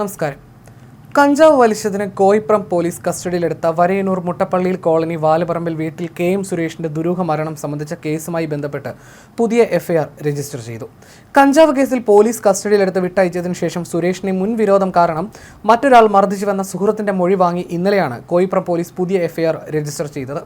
നമസ്കാരം. കഞ്ചാവ് വലിച്ചതിന് കോയിപ്രം പോലീസ് കസ്റ്റഡിയിലെടുത്ത വരയനൂർ മുട്ടപ്പള്ളിയിൽ കോളനി വാലുപറമ്പിൽ വീട്ടിൽ കെ എം സുരേഷിന്റെ ദുരൂഹ മരണം സംബന്ധിച്ച കേസുമായി ബന്ധപ്പെട്ട് പുതിയ എഫ്ഐആർ രജിസ്റ്റർ ചെയ്തു. കഞ്ചാവ് കേസിൽ പോലീസ് കസ്റ്റഡിയിലെടുത്ത് വിട്ടയച്ചതിനു ശേഷം സുരേഷിനെ മുൻവിരോധം കാരണം മറ്റൊരാൾ മർദ്ദിച്ചുവെന്ന സുഹൃത്തിന്റെ മൊഴി വാങ്ങി ഇന്നലെയാണ് കോയിപ്രം പോലീസ് പുതിയ എഫ്ഐആർ രജിസ്റ്റർ ചെയ്തത്.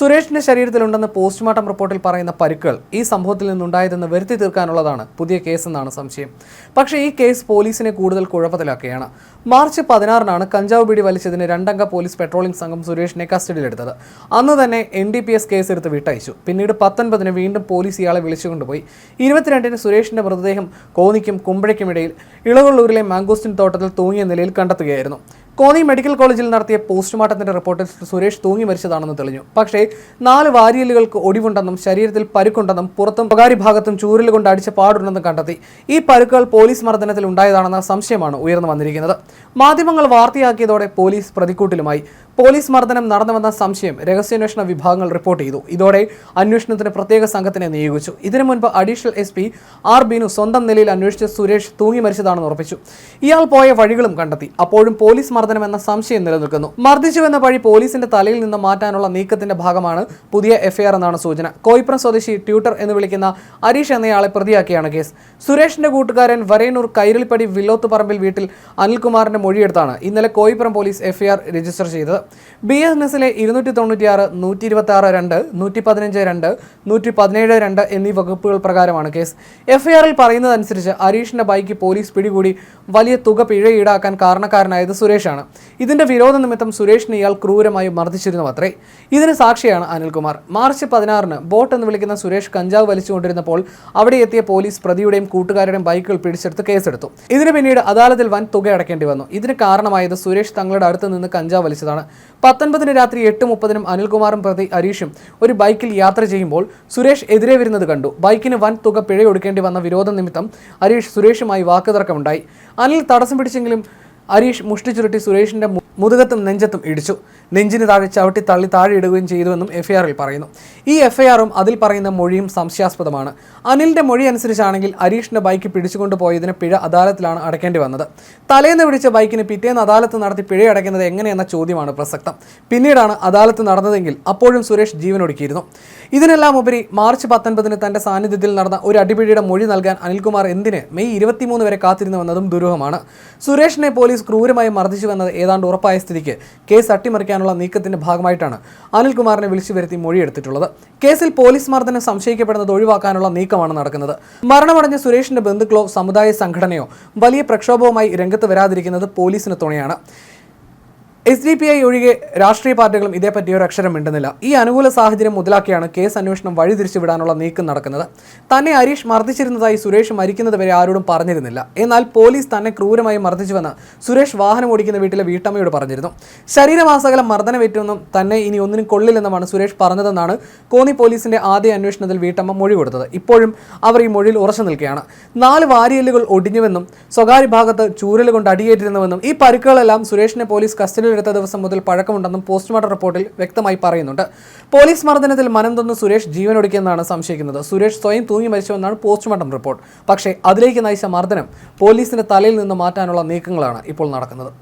സുരേഷിന്റെ ശരീരത്തിലുണ്ടെന്ന് പോസ്റ്റ്മോർട്ടം റിപ്പോർട്ടിൽ പറയുന്ന പരിക്കുകൾ ഈ സംഭവത്തിൽ നിന്നുണ്ടായതെന്ന് വരുത്തി തീർക്കാനുള്ളതാണ് പുതിയ കേസെന്നാണ് സംശയം. പക്ഷേ ഈ കേസ് പോലീസിനെ കൂടുതൽ കുഴപ്പത്തിലാക്കുകയാണ്. മാർച്ച് പതിനാറിനാണ് കഞ്ചാവ് പിടി വലിച്ചതിന് രണ്ടംഗ പോലീസ് പെട്രോളിംഗ് സംഘം സുരേഷിനെ കസ്റ്റഡിയിലെടുത്തത്. അന്ന് തന്നെ എൻ ഡി പി എസ് കേസെടുത്ത് വിട്ടയച്ചു. പിന്നീട് പത്തൊൻപതിന് വീണ്ടും പോലീസ് ഇയാളെ വിളിച്ചുകൊണ്ടുപോയി. ഇരുപത്തിരണ്ടിന് സുരേഷിന്റെ മൃതദേഹം കോന്നിക്കും കുമ്പഴയ്ക്കുമിടയിൽ ഇളവള്ളൂരിലെ മാംഗോസ്റ്റിൻ തോട്ടത്തിൽ തൂങ്ങിയ നിലയിൽ കണ്ടെത്തുകയായിരുന്നു. കോന്നി മെഡിക്കൽ കോളേജിൽ നടത്തിയ പോസ്റ്റ്മോർട്ടത്തിന്റെ റിപ്പോർട്ടിൽ സുരേഷ് തൂങ്ങി മരിച്ചതാണെന്ന് തെളിഞ്ഞു. പക്ഷേ നാല് വാരിയലുകൾക്ക് ഒടിവുണ്ടെന്നും ശരീരത്തിൽ പരുക്കുണ്ടെന്നും പുറത്തും സ്വകാര്യ ഭാഗത്തും ചൂരൽ കൊണ്ട് അടിച്ച പാടുണ്ടെന്നും കണ്ടെത്തി. ഈ പരുക്കുകൾ പോലീസ് മർദ്ദനത്തിൽ ഉണ്ടായതാണെന്ന സംശയമാണ് ഉയർന്നു വന്നിരിക്കുന്നത്. മാധ്യമങ്ങൾ വാർത്തയാക്കിയതോടെ പോലീസ് പ്രതിക്കൂട്ടിലുമായി. പോലീസ് മർദ്ദനം നടന്നുവെന്ന സംശയം രഹസ്യാന്വേഷണ വിഭാഗങ്ങൾ റിപ്പോർട്ട് ചെയ്തു. ഇതോടെ അന്വേഷണത്തിന് പ്രത്യേക സംഘത്തിനെ നിയോഗിച്ചു. ഇതിനു മുൻപ് additional S P R Binu സ്വന്തം നിലയിൽ അന്വേഷിച്ച് സുരേഷ് തൂങ്ങി മരിച്ചതാണെന്ന് ഉറപ്പിച്ചു. ഇയാൾ പോയ വഴികളും കണ്ടെത്തി. അപ്പോഴും പോലീസ് മർദ്ദനം എന്ന സംശയം നിലനിൽക്കുന്നു. മർദ്ദിച്ചുവെന്ന വഴി പോലീസിന്റെ തലയിൽ നിന്ന് മാറ്റാനുള്ള നീക്കത്തിന്റെ ഭാഗമാണ് പുതിയ എഫ്ഐആർ എന്നാണ് സൂചന. കോയിപ്രം സ്വദേശി ട്യൂട്ടർ എന്ന് വിളിക്കുന്ന അരീഷ് എന്നയാളെ പ്രതിയാക്കിയാണ് കേസ്. സുരേഷിന്റെ കൂട്ടുകാരൻ വരയനൂർ കൈരളിപ്പടി വില്ലോത്തുപറമ്പിൽ വീട്ടിൽ അനിൽകുമാറിന്റെ മൊഴിയെടുത്താണ് ഇന്നലെ കോയിപ്പുറം പോലീസ് എഫ്ഐആർ രജിസ്റ്റർ ചെയ്തത്. ബി എസ് എസിലെ ഇരുന്നൂറ്റി തൊണ്ണൂറ്റിയാറ് നൂറ്റി ഇരുപത്തി ആറ് രണ്ട് നൂറ്റി പതിനഞ്ച് രണ്ട് നൂറ്റി പതിനേഴ് രണ്ട് എന്നീ വകുപ്പുകൾ പ്രകാരമാണ് കേസ്. എഫ്ഐആറിൽ പറയുന്നതനുസരിച്ച് അരീഷിന്റെ ബൈക്ക് പോലീസ് പിടികൂടി വലിയ തുക പിഴ ഈടാക്കാൻ കാരണക്കാരനായത് സുരേഷാണ്. ഇതിന്റെ വിരോധ നിമിത്തം സുരേഷിനെ ഇയാൾ ക്രൂരമായി മർദ്ദിച്ചിരുന്നു അത്രേ ഇതിന് സാക്ഷിയാണ് അനിൽകുമാർ. മാർച്ച് പതിനാറിന് ബോട്ട് എന്ന് വിളിക്കുന്ന സുരേഷ് കഞ്ചാവ് വലിച്ചുകൊണ്ടിരുന്നപ്പോൾ അവിടെ എത്തിയ പോലീസ് പ്രതിയുടെയും കൂട്ടുകാരുടെയും ബൈക്കുകൾ പിടിച്ചെടുത്ത് കേസെടുത്തു. ഇതിന് പിന്നീട് അദാലത്തിൽ വൻ തുക അടയ്ക്കേണ്ടി വന്നു. ഇതിന് കാരണമായത് സുരേഷ് തങ്ങളുടെ അടുത്ത് നിന്ന് കഞ്ചാവ് വലിച്ചതാണ്. പത്തൊൻപതിന് രാത്രി എട്ട് മുപ്പതിനും അനിൽകുമാറും പ്രതി അരീഷും ഒരു ബൈക്കിൽ യാത്ര ചെയ്യുമ്പോൾ സുരേഷ് എതിരെ വരുന്നത് കണ്ടു. ബൈക്കിന് വൻ തുക പിഴയൊടുക്കേണ്ടി വന്ന വിരോധ നിമിത്തം അരീഷ് സുരേഷുമായി വാക്കുതർക്കമുണ്ടായി. അനിൽ തടസ്സം പിടിച്ചെങ്കിലും അരീഷ് മുഷ്ടിച്ചുരുട്ടി സുരേഷിന്റെ മുതുകത്തും നെഞ്ചത്തും ഇടിച്ചു. നെഞ്ചിന് താഴെ ചവിട്ടി തള്ളി താഴെ ഇടുകയും ചെയ്തുവെന്നും എഫ്ഐആറിൽ പറയുന്നു. ഈ എഫ്ഐആറും അതിൽ പറയുന്ന മൊഴിയും സംശയാസ്പദമാണ്. അനിലിന്റെ മൊഴി അനുസരിച്ചാണെങ്കിൽ അരീഷിന്റെ ബൈക്ക് പിടിച്ചുകൊണ്ട് പോയതിന് പിഴ അദാലത്തിലാണ് അടയ്ക്കേണ്ടി വന്നത്. തലേന്ന് പിടിച്ച ബൈക്കിന് പിറ്റേന്ന് അദാലത്ത് നടത്തി പിഴ അടയ്ക്കുന്നത് എങ്ങനെയെന്ന ചോദ്യമാണ് പ്രസക്തം. പിന്നീടാണ് അദാലത്ത് നടന്നതെങ്കിൽ അപ്പോഴും സുരേഷ് ജീവനൊടുക്കിയിരുന്നു. ഇതിനെല്ലാം ഉപരി മാർച്ച് പത്തൊൻപതിന് തന്റെ സാന്നിധ്യത്തിൽ നടന്ന ഒരു അടിപിടിയുടെ മൊഴി നൽകാൻ അനിൽകുമാർ എന്തിന് മെയ് ഇരുപത്തിമൂന്ന് വരെ കാത്തിരുന്നുവെന്നതും ദുരൂഹമാണ്. സുരേഷിനെ പോലീസ് ക്രൂരമായി മർദ്ദിച്ചുവെന്നത് ഏതാണ്ട് ഉറപ്പായ സ്ഥിതിക്ക് കേസ് അട്ടിമറിക്കാനുള്ള നീക്കത്തിന്റെ ഭാഗമായിട്ടാണ് അനിൽകുമാറിനെ വിളിച്ചു വരുത്തി മൊഴിയെടുത്തിട്ടുള്ളത്. കേസിൽ പോലീസ് മർദ്ദനം സംശയിക്കപ്പെടുന്നത് ഒഴിവാക്കാനുള്ള നീക്കമാണ് നടക്കുന്നത്. മരണമടഞ്ഞ സുരേഷിന്റെ ബന്ധുക്കളോ സമുദായ സംഘടനയോ വലിയ പ്രക്ഷോഭവുമായി രംഗത്ത് വരാതിരിക്കുന്നത് പോലീസിന് തുണയാണ്. എസ് ഡി പി ഐ ഒഴികെ രാഷ്ട്രീയ പാർട്ടികളും ഇതേപ്പറ്റി ഒരു അക്ഷരം മിണ്ടുന്നില്ല. ഈ അനുകൂല സാഹചര്യം മുതലാക്കിയാണ് കേസ് അന്വേഷണം വഴിതിരിച്ചുവിടാനുള്ള നീക്കം നടക്കുന്നത്. തന്നെ ഹരീഷ് മർദ്ദിച്ചിരുന്നതായി സുരേഷ് മരിക്കുന്നത് വരെ ആരോടും പറഞ്ഞിരുന്നില്ല. എന്നാൽ പോലീസ് തന്നെ ക്രൂരമായി മർദ്ദിച്ചുവെന്ന് സുരേഷ് വാഹനം ഓടിക്കുന്ന വീട്ടിലെ വീട്ടമ്മയോട് പറഞ്ഞിരുന്നു. ശരീരമാസകലം മർദ്ദനമേറ്റുമെന്നും തന്നെ ഇനി ഒന്നിനും കൊള്ളില്ലെന്നുമാണ് സുരേഷ് പറഞ്ഞതെന്നാണ് കോന്നി പോലീസിന്റെ ആദ്യ അന്വേഷണത്തിൽ വീട്ടമ്മ മൊഴി കൊടുത്തത്. ഇപ്പോഴും അവർ ഈ മൊഴിയിൽ ഉറച്ചു നിൽക്കുകയാണ്. നാല് വാരിയലുകൾ ഒടിഞ്ഞുവെന്നും സ്വകാര്യ ഭാഗത്ത് ചൂരൽ കൊണ്ട് അടിയേറ്റിരുന്നുവെന്നും ഈ പരുക്കുകളെല്ലാം സുരേഷിനെ പോലീസ് കസ്റ്റഡിയിലെടുത്ത ദിവസം മുതൽ പഴക്കമുണ്ടെന്നും പോസ്റ്റ്മോർട്ടം റിപ്പോർട്ടിൽ വ്യക്തമായി പറയുന്നുണ്ട്. പോലീസ് മർദ്ദനത്തിൽ മനം തൊന്ന് സുരേഷ് ജീവനൊടുക്കിയെന്നാണ് സംശയിക്കുന്നത്. സുരേഷ് സ്വയം തൂങ്ങി മരിച്ചുവെന്നാണ് പോസ്റ്റ്മോർട്ടം റിപ്പോർട്ട്. പക്ഷേ അതിലേക്ക് നയിച്ച മർദ്ദനം പോലീസിന്റെ തലയിൽ നിന്ന് മാറ്റാനുള്ള നീക്കങ്ങളാണ് ഇപ്പോൾ നടക്കുന്നത്.